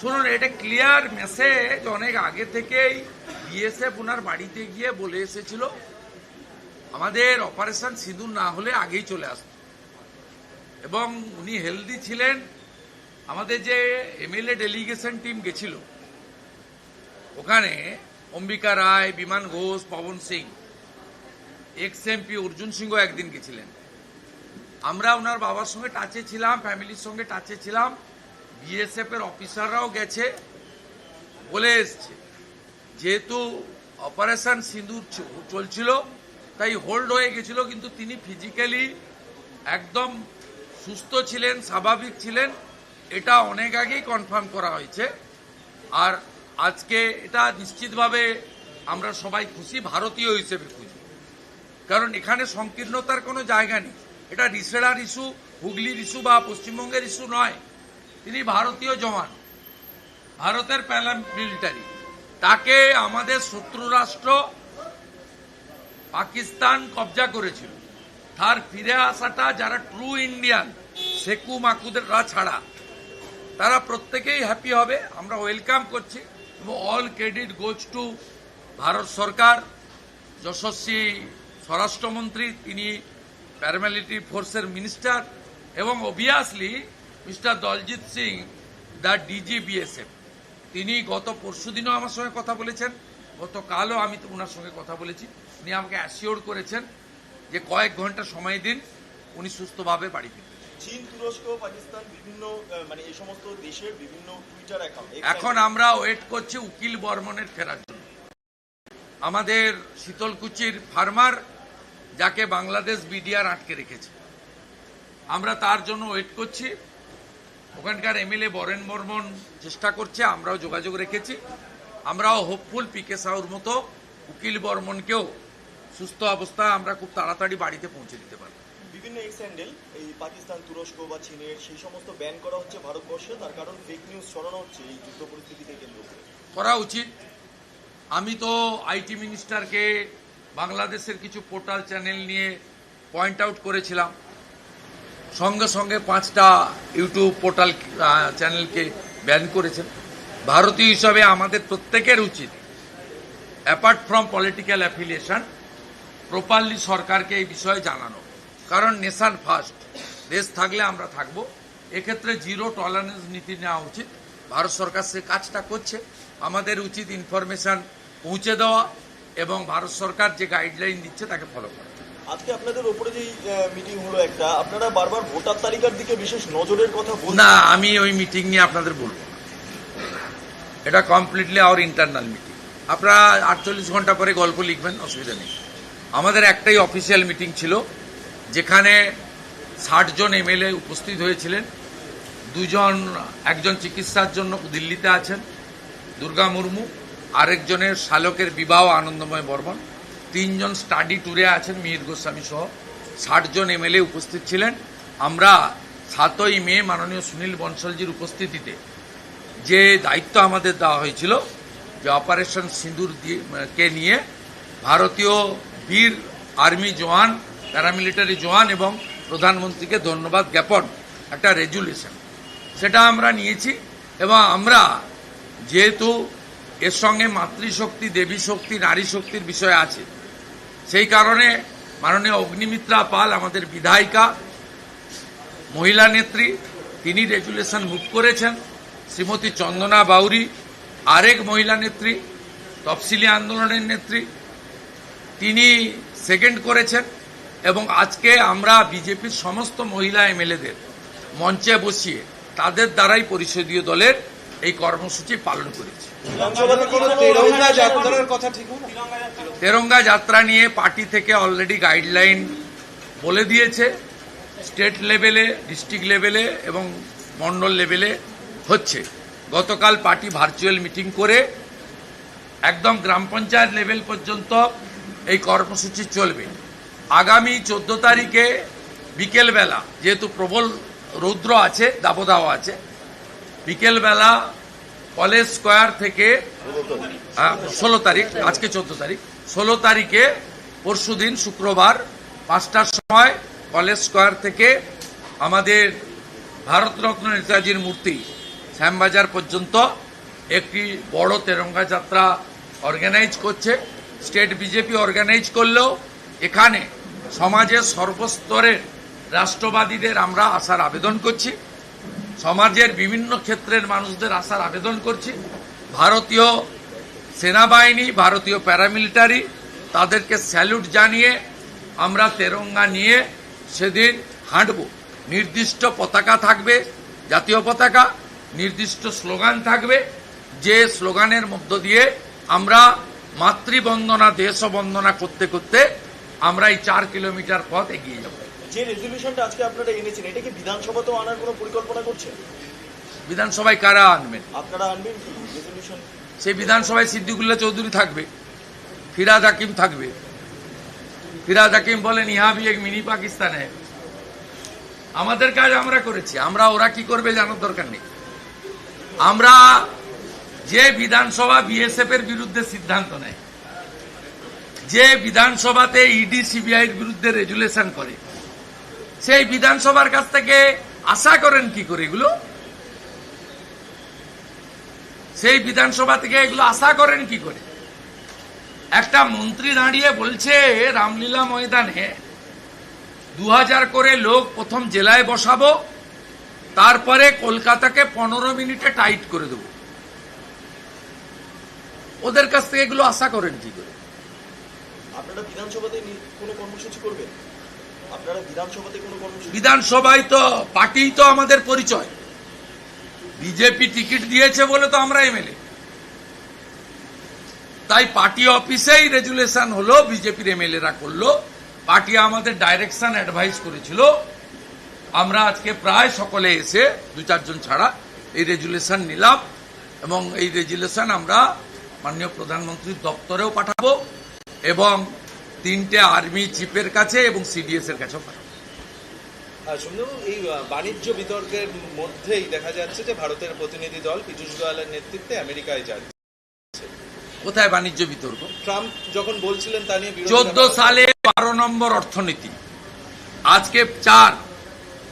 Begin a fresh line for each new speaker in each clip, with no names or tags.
শুনুন, এটা clear message অনেক আগে থেকেই বিএসএফ ওনার বাড়িতে গিয়ে বলে এসেছিল। আমাদের অপারেশন সিঁদুর না হলে আগেই চলে আসত। এবং উনি হেলদি ছিলেন। আমাদের যে এমএলএ ডেলিগেশন টিম গেছিল, ওখানে অম্বিকা রায়, বিমান ঘোষ, পবন সিং এক্স এমপি অর্জুন সিংহ একদিন গেছিলেন। আমরা ওনার বাবার সঙ্গে টাচে ছিলাম ফ্যামিলির সঙ্গে টাচে ছিলাম। বিএসএফ এর অফিসাররাও গেছে, বলে এসছে। যেহেতু অপারেশন সিঁদুর চলছিল, তাই হোল্ড হয়ে গেছিল, কিন্তু তিনি ফিজিক্যালি একদম সুস্থ ছিলেন, স্বাভাবিক ছিলেন। এটা অনেক আগেই কনফার্ম করা হয়েছে। আর আজকে এটা নিশ্চিতভাবে আমরা সবাই খুশি, ভারতীয় হিসেবে খুশি। কারণ এখানে সংকীর্ণতার কোনো জায়গা নেই। এটা রিসেড়ার ইস্যু হুগলির ইস্যু বা পশ্চিমবঙ্গের ইস্যু নয়। তিনি ভারতীয় জওয়ান। ভারতের মিলিটারি। তাকে আমাদের শত্রু রাষ্ট্র পাকিস্তান কবজা করেছিল। তার ফিরে আসাটা যারা ট্রু ইন্ডিয়ান সেকু মাকুদেররা ছাড়া। তারা প্রত্যেকেই হ্যাপি হবে। আমরা ওয়েলকাম করছি এবং all credit goes to Bharat সরকার। যশস্বী স্বরাষ্ট্রমন্ত্রী, তিনি প্যারামিলিটারি ফোর্সের মিনিস্টার এবং obviously mister Daljit Singh the DG BSF তিনি গত পরশুদিনও আমার সঙ্গে কথা বলেছেন গতকালও আমি তো ওনার সঙ্গে কথা বলেছি। উনি আমাকে অ্যাসিওর করেছেন যে কয়েক ঘণ্টা সময় দিন উনি সুস্থভাবে বাড়ি ফিরবেন।
চীন তুরস্ক পাকিস্তান বিভিন্ন মানে এই সমস্ত দেশের বিভিন্ন টুইটার অ্যাকাউন্ট
এখন আমরা ওয়েট করছি উকিল বর্মনের ফেরার জন্য। আমাদের শীতলকুচির ফার্মার যাকে বাংলাদেশ বিডিআর আটকে রেখেছে। আমরা তার জন্য ওয়েট করছি। ওখানকার এমএলএ বরেন বর্মন চেষ্টা করছে আমরাও যোগাযোগ রেখেছি। আমরাও হোপফুল পিকে সাউর মতো উকিল বর্মনকেও সুস্থ অবস্থা আমরা খুব তাড়াতাড়ি বাড়িতে পৌঁছে দিতে পারব।
বিভিন্ন এক্স হ্যান্ডেল এই পাকিস্তান তুরস্ক বা চীনের সেই সমস্ত ব্যান করা হচ্ছে ভারতবর্ষে তার কারণ ফেক নিউজ ছড়ানো হচ্ছে এই যুদ্ধ পরিস্থিতিকে কেন্দ্র করে
করা উচিত। আমি তো আইটি মিনিস্টারকে বাংলাদেশের কিছু পোর্টাল চ্যানেল নিয়ে পয়েন্ট আউট করেছিলাম। সঙ্গে সঙ্গে পাঁচটা ইউটিউব পোর্টাল চ্যানেলকে ব্যান করেছেন। ভারতীয় হিসাবে আমাদের প্রত্যেকের উচিত apart from political affiliation properly সরকারকে এই বিষয়ে জানানো। কারণ নেশান ফার্স্ট দেশ থাকলে আমরা থাকব। এক্ষেত্রে জিরো টলারেন্স নীতি নেওয়া উচিত। ভারত সরকার সে কাজটা করছে। আমাদের উচিত ইনফরমেশন পৌঁছে দেওয়া এবং ভারত সরকার যে গাইডলাইন দিচ্ছে তাকে ফলো করা।
আজকে আপনাদের ওপরে যে মিটিং হলো একটা, আপনারা বারবার ভোটার তালিকার দিকে বিশেষ নজরের কথা বলছেন?
না, আমি ওই মিটিং নিয়ে আপনাদের বলব এটা কমপ্লিটলি আওয়ার ইন্টারনাল মিটিং আপনারা আটচল্লিশ ঘণ্টা পরে গল্প লিখবেন, অসুবিধা নেই। আমাদের একটাই অফিসিয়াল মিটিং ছিল, যেখানে ষাট জন এমএলএ উপস্থিত হয়েছিলেন। দুজন, একজন চিকিৎসার জন্য দিল্লিতে আছেন, দুর্গা মুর্মু, আরেকজনের শালকের বিবাহ আনন্দময় বর্মন। তিনজন স্টাডি ট্যুরে আছেন মিহির গোস্বামী সহ। ষাট জন এমএলএ উপস্থিত ছিলেন। আমরা সাতই মে মাননীয় সুনীল বনসলজির উপস্থিতিতে যে দায়িত্ব আমাদের দেওয়া হয়েছিল, যে অপারেশন সিঁদুর দিয়ে কে নিয়ে, ভারতীয় বীর আর্মি জওয়ান প্যারামিলিটারি জওয়ান এবং প্রধানমন্ত্রীকে ধন্যবাদ জ্ঞাপন, একটা রেজুলেশন সেটা আমরা নিয়েছি এবং আমরা যেহেতু এর সঙ্গে মাতৃশক্তি দেবী শক্তি নারী শক্তির বিষয় আছে। সেই কারণে মাননীয় অগ্নিমিত্রা পাল, আমাদের বিধায়িকা, মহিলা নেত্রী, তিনি রেজুলেশন মুভ করেছেন। শ্রীমতী চন্দনা বাউরি, আরেক মহিলা নেত্রী, তফসিলি আন্দোলনের নেত্রী, তিনি সেকেন্ড করেছেন এবং আজকে আমরা বিজেপির সমস্ত মহিলা এমএলএদের মঞ্চে বসিয়ে তাদের দ্বারাই পরিষদীয় দলের এই কর্মসূচি পালন করেছি।
তেরঙ্গা
যাত্রা নিয়ে পার্টি থেকে অলরেডি গাইডলাইন বলে দিয়েছে। স্টেট লেভেলে ডিস্ট্রিক্ট লেভেলে এবং মন্ডল লেভেলে হচ্ছে। গতকাল পার্টি ভার্চুয়াল মিটিং করে একদম গ্রাম পঞ্চায়েত লেভেল পর্যন্ত এই কর্মসূচি চলবে। আগামী চোদ্দ তারিখে বিকেলবেলা, যেহেতু প্রবল রৌদ্র আছে, দাবদাহ আছে বিকেলবেলা কলেজ স্কোয়ার থেকে ষোলো তারিখ, আজকে চোদ্দ তারিখ, ষোলো তারিখে পরশুদিন শুক্রবার পাঁচটার সময় কলেজ স্কোয়ার থেকে আমাদের ভারতরত্ন নেতাজির মূর্তি শ্যামবাজার পর্যন্ত একটি বড় তেরঙ্গা যাত্রা অর্গানাইজ করছে। স্টেট বিজেপি অর্গানাইজ করলেও এখানে সমাজের সর্বস্তরের রাষ্ট্রবাদীদের আমরা আসার আবেদন করছি। সমাজের বিভিন্ন ক্ষেত্রের মানুষদের আসার আবেদন করছি। ভারতীয় সেনাবাহিনী, ভারতীয় প্যারামিলিটারি তাদেরকে স্যালুট জানিয়ে আমরা তেরঙ্গা নিয়ে সেদিন হাঁটব। নির্দিষ্ট পতাকা থাকবে, জাতীয় পতাকা, নির্দিষ্ট স্লোগান থাকবে। যে স্লোগানের মধ্য দিয়ে আমরা মাতৃবন্দনা দেশ বন্দনা করতে করতে আমরা এই চার কিলোমিটার পথ এগিয়ে যাব।
যে রেজলিউশনটা আজকে আপনারা এনেছেন এটা কি বিধানসভাতেও আনার কোনো পরিকল্পনা করছেন?
বিধানসভায় কারা আনবেন?
আপনারা আনবেন কি? রেজলিউশন
সেই বিধানসভায় সিদ্দিকুল্লাহ চৌধুরী থাকবে ফিরাদ হাকিম থাকবে। ফিরাদ হাকিম বলেন ইহা ভি এক মিনি পাকিস্তান। হ্যাঁ আমাদের কাজ আমরা করেছি আমরা ওরা কি করবে জানার দরকার নেই। আমরা যে বিধানসভা বিএসএফ এর বিরুদ্ধে সিদ্ধান্ত নেয় যে বিধানসভাতে ইডি সিবিআই এর বিরুদ্ধে রেজুলেশন করে সেই বিধানসভার কাছ থেকে আশা করেন কি করে এগুলো? সেই বিধানসভা থেকে এগুলো আশা করেন কি করে? একটা মন্ত্রী দাঁড়িয়ে বলছে, রামলীলা ময়দানে দু হাজার করে লোক প্রথম জেলায় বসাবো, তারপরে কলকাতাকে পনেরো মিনিটে টাইট করে দেব। ওদের কাছ থেকে এগুলো আশা করেন কি করে?
আপনারা বিধানসভাতে কোনো কর্মসূচি করবেন আপনারা বিধানসভাতে কোনো কর্মসূচি
বিধানসভায় তো পার্টি তো আমাদের পরিচয়। বিজেপি টিকিট দিয়েছে বলে তো আমরা এমএলএ। তাই পার্টি অফিসেই রেজুলেশন হলো, বিজেপির এমএলএরা করল। পার্টি আমাদের ডাইরেকশন অ্যাডভাইস করেছিল। আমরা আজকে প্রায় সকলে এসে, দু চারজন ছাড়া, এই রেজুলেশন নিলাম এবং এই রেজুলেশন আমরা মাননীয় প্রধানমন্ত্রীর দপ্তরেও পাঠাবো এবং তিনটে আর্মি চিফের কাছে এবং সিডিএস এর কাছেও
সুন্দর এই বাণিজ্য বিতর্কের মধ্যেই দেখা যাচ্ছে যে ভারতের প্রতিনিধি দল পীযূষ গোয়ালের নেতৃত্বে আমেরিকায় যাচ্ছে।
কোথায় বাণিজ্য বিতর্ক?
ট্রাম্প যখন বলছিলেন তা নিয়ে
চোদ্দ সালে বারো নম্বর অর্থনীতি। আজকে চার।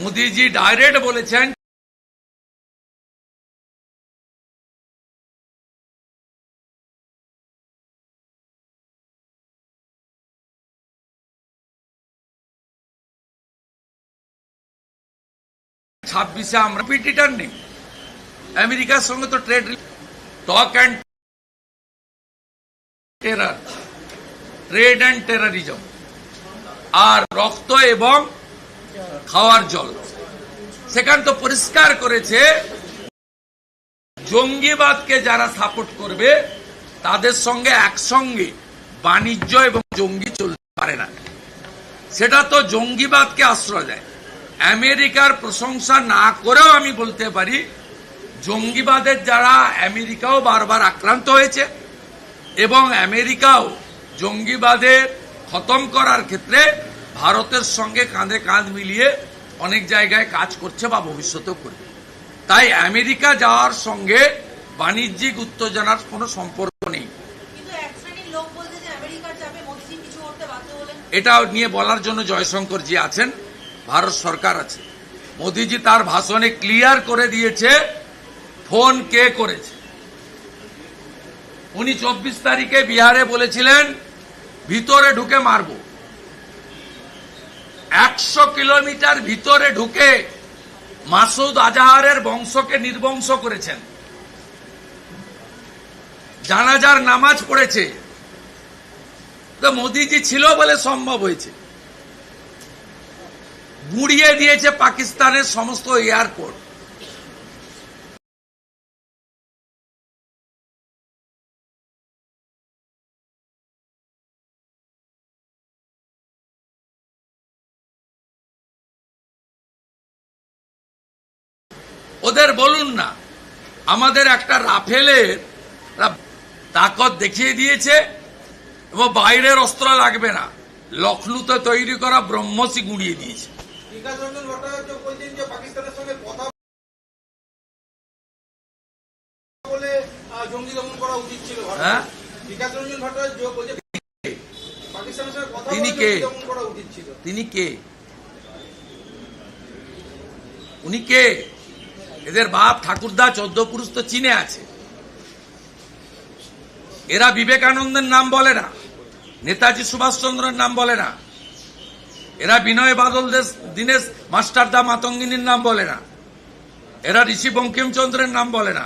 মোদিজি ডাইরেক্ট বলেছেন ছাব্বিশে আমরা পিটিটার নেই। আমেরিকার সঙ্গে তো trade talk and terror trade and terrorism আর রক্ত এবং খাওয়ার জল। সেখান তো পরিষ্কার করেছে, জঙ্গিবাদকে যারা সাপোর্ট করবে, তাদের সঙ্গে একসঙ্গে বাণিজ্য এবং জঙ্গি চলতে পারে না। সেটা তো জঙ্গিবাদকে আশ্রয় দেয়। আমেরিকার প্রশংসা না করেও আমি বলতে পারি জঙ্গিবাদের যারা আমেরিকাও বারবার আক্রান্ত হয়েছে এবং আমেরিকাও জঙ্গিবাদের খতম করার ক্ষেত্রে ভারতের সঙ্গে কাঁধে কাঁধ মিলিয়ে অনেক জায়গায় কাজ করছে বা ভবিষ্যতেও করবে। তাই আমেরিকা যাওয়ার সঙ্গে বাণিজ্যিক উত্তেজনার কোনো সম্পর্ক নেই। এটা নিয়ে বলার জন্য জয়শঙ্কর জি আছেন। ভারত সরকার আছে। মোদিজি তার ভাষণে ক্লিয়ার করে দিয়েছে ফোন কে করেছে। উনি চব্বিশ তারিখে বিহারে বলেছিলেন, ভিতরে ঢুকে মারব। একশো কিলোমিটার ভিতরে ঢুকে মাসুদ আজাহারের বংশকে নির্বংশ করেছেন। জানাজার নামাজ পড়েছে। তো মোদিজি ছিল বলে সম্ভব হয়েছে। গুড়িয়ে দিয়েছে পাকিস্তানের সমস্ত এয়ারপোর্ট। ওদের বলুন না, আমাদের একটা রাফেলের তাকত দেখিয়ে দিয়েছে, এবং বাইরের অস্ত্র লাগবে না। লখনৌতে তৈরি করা ব্রহ্মসী গুঁড়িয়ে দিয়েছে।
বিকাশ রঞ্জন ভট্টাচার্য বলছেন যে পাকিস্তানের সঙ্গে কথা বলে আহ, জঙ্গি দমন করা উচিত ছিল
হ্যাঁ?
বিকাশ রঞ্জন ভট্টাচার্য বলছে পাকিস্তানের সঙ্গে কথা
তিনি কে?
দমন করা উচিত ছিল।
তিনি কে? উনি কে? এদের বাপ ঠাকুরদা চোদ্দ পুরুষ তো চীনে আছে। এরা বিবেকানন্দের নাম বলে না। নেতাজি সুভাষচন্দ্রের নাম বলে না। এরা বিনয় বাদল দীনেশ মাস্টারদা মাতঙ্গিনীর নাম বলে না। এরা ঋষি বঙ্কিমচন্দ্রের নাম বলে না।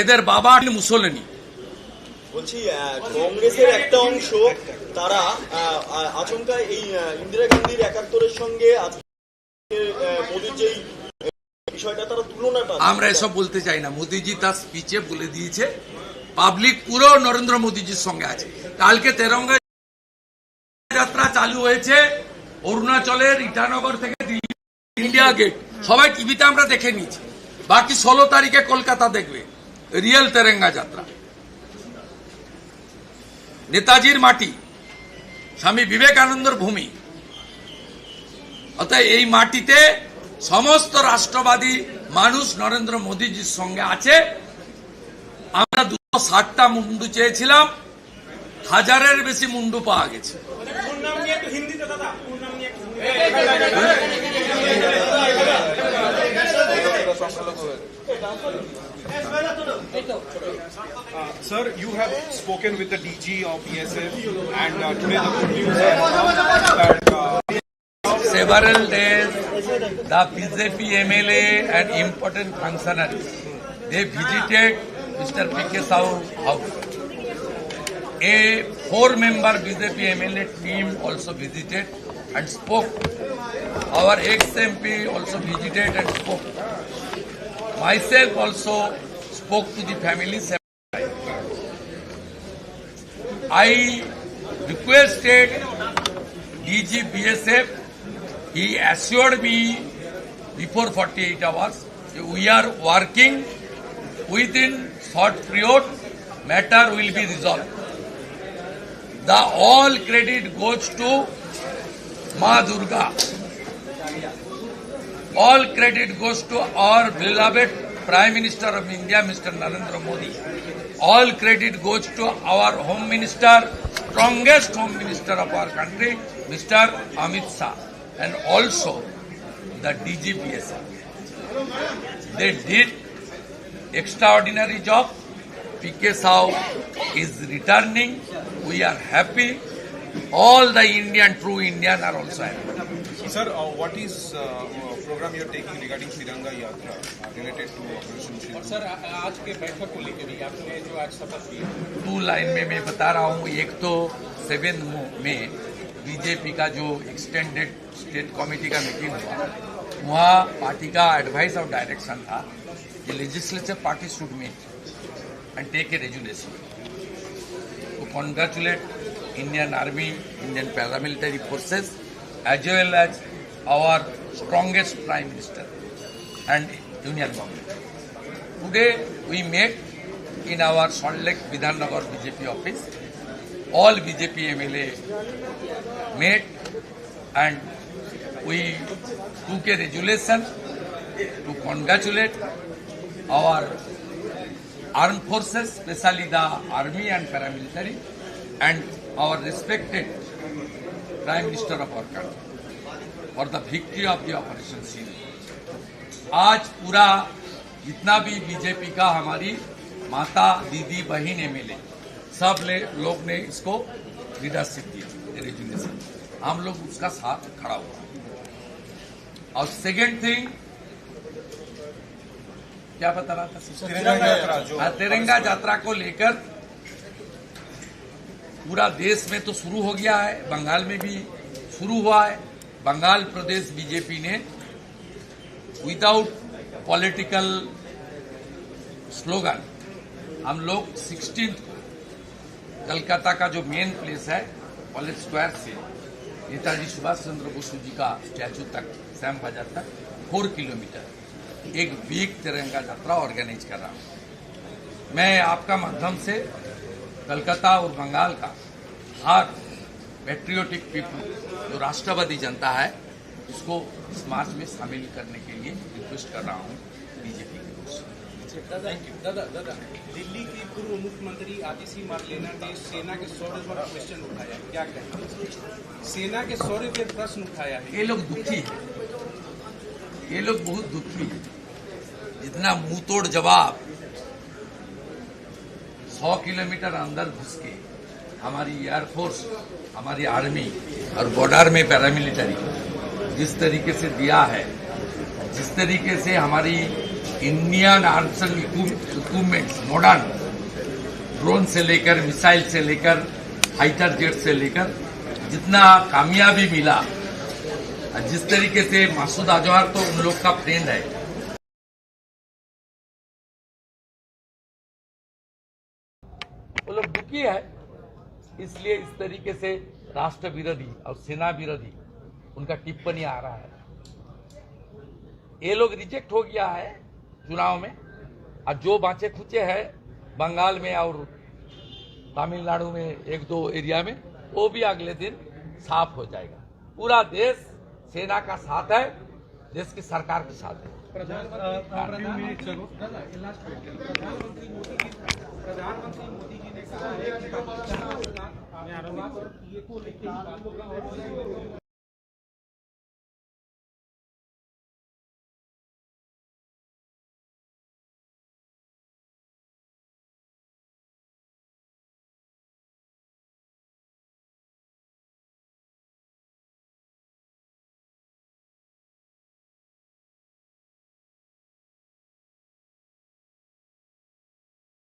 এদের বাবা মুসলিনী
বলছি কংগ্রেসের একটা অংশ তারা আচমকা এই ইন্দিরা গান্ধীর একাত্তরের সঙ্গে আজকে যেই বিষয়টা তারা তুলনাটা
আমরা এসব বলতে চাই না। মোদিজি তার স্পিচে বলে দিয়েছে পাবলিক পুরো নরেন্দ্র মোদিজির সঙ্গে আছে। কালকে তেরঙ্গা চালু হয়েছে অরুণাচলের ইটানগর থেকে ইন্ডিয়া গেট সবাই টিভিতে আমরা দেখে নিয়েছি। বাকি ষোলো তারিখে কলকাতা দেখবে রিয়েল তেরেঙ্গা যাত্রা। নেতাজির মাটি, স্বামী বিবেকানন্দর ভূমি। অর্থাৎ এই মাটিতে সমস্ত রাষ্ট্রবাদী মানুষ নরেন্দ্র মোদীজির সঙ্গে আছে। আমরা দুশো ষাটটা মুন্ডু চেয়েছিলাম। হাজারের বেশি মুন্ডু পাওয়া গেছে
Sir, you have spoken with the DG of BSF, and uh, today the good news has come that uh,
several days the BJP MLA and important functionaries they visited Mr. PK Sahu house. A four member BJP MLA team also visited and spoke. Our ex MP also visited and spoke. Myself also spoke to the times. I requested DG BSF, he assured me before 48 hours, we are working within short period, matter will be resolved. The all credit goes to Ma Durga. All credit goes to our beloved Prime Minister of India, Mr. Narendra Modi. All credit goes to our Home Minister, strongest Home Minister of our country, Mr. Amit Shah, and also the DGPSF. They did extraordinary job. PK Sao is returning. We are happy. All the Indian, true Indian are also happy.
sir, uh, what is uh, uh, program you are taking regarding Tiranga Yatra uh, related to Operation Sindhu?
Sir आज के बैठक को लेकर भी आपने जो आज शपथ ली
टू लाइन में मैं बता रहा हूँ एक तो सेवेंथ में बीजेपी का जो एक्सटेंडेड स्टेट कमेटी का मीटिंग हुआ वहाँ पार्टी का एडवाइस और डायरेक्शन था कि legislature party should meet and take a resolution congratulate Indian Army, Indian paramilitary forces, as well as our strongest Prime Minister and Union Government. Today we met in our Salt Lake Vidhan Nagar BJP office. All BJP MLA met and we took a resolution to congratulate our armed forces, especially the army and paramilitary, and our respected Prime Minister of our country for the victory of the Operation Sindhu. आज पूरा जितना भी BJP का हमारी माता दीदी बहन MLA सब ले, लोग ने इसको लीडरशिप दिया रेजुलेशन हम लोग उसका साथ खड़ा हुआ और सेकेंड थिंग क्या बता रहा था?
तिरंगा यात्रा। जो
हाँ, तिरंगा यात्रा को लेकर पूरा देश में तो शुरू हो गया है बंगाल में भी शुरू हुआ है। बंगाल प्रदेश बीजेपी ने विदाउट पॉलिटिकल स्लोगन हम लोग सिक्सटीन कलकत्ता का जो मेन प्लेस है कॉलेज स्क्वायर से नेताजी सुभाष चंद्र बोस जी का स्टैचू तक सैम बाज़ार तक फोर किलोमीटर एक वीक तिरंगा यात्रा ऑर्गेनाइज कर रहा हूँ। मैं आपका माध्यम से कलकत्ता और बंगाल का हर पेट्रियोटिक पीपल जो राष्ट्रवादी जनता है उसको इस मार्च में शामिल करने के लिए रिक्वेस्ट कर रहा हूँ बीजेपी की ओर से।
दादा दादा दादा दिल्ली की पूर्व मुख्यमंत्री आतिशी मार्लेना ने सेना के शौर्य पर क्वेश्चन उठाया। क्या कहना? सेना के शौर्य पर प्रश्न उठाया है।
ये लोग दुखी है। ये लोग बहुत दुखी हैं। जितना मुँह तोड़ जवाब। सौ किलोमीटर अंदर घुस के हमारी एयरफोर्स हमारी आर्मी और बॉर्डर में पैरामिलिट्री जिस तरीके से दिया है, जिस तरीके से हमारी Indian arms equipments modern drone से लेकर मिसाइल से लेकर फाइटर जेट से लेकर जितना कामयाबी मिला, जिस तरीके से मासूद अजहर तो उन लोग का फ्रेंड है। वो लोग दुखी है इसलिए इस तरीके से राष्ट्र विरोधी और सेना विरोधी उनका टिप्पणी आ रहा है। ये लोग रिजेक्ट हो गया है चुनाव में और जो बाँचे खुचे हैं बंगाल में और तमिलनाडु में एक दो एरिया में वो भी अगले दिन साफ़ हो जाएगा। पूरा देश सेना का साथ है देश की सरकार के साथ है।
प्रधानमंत्री मोदी जी प्रधानमंत्री मोदी जी ने कहा है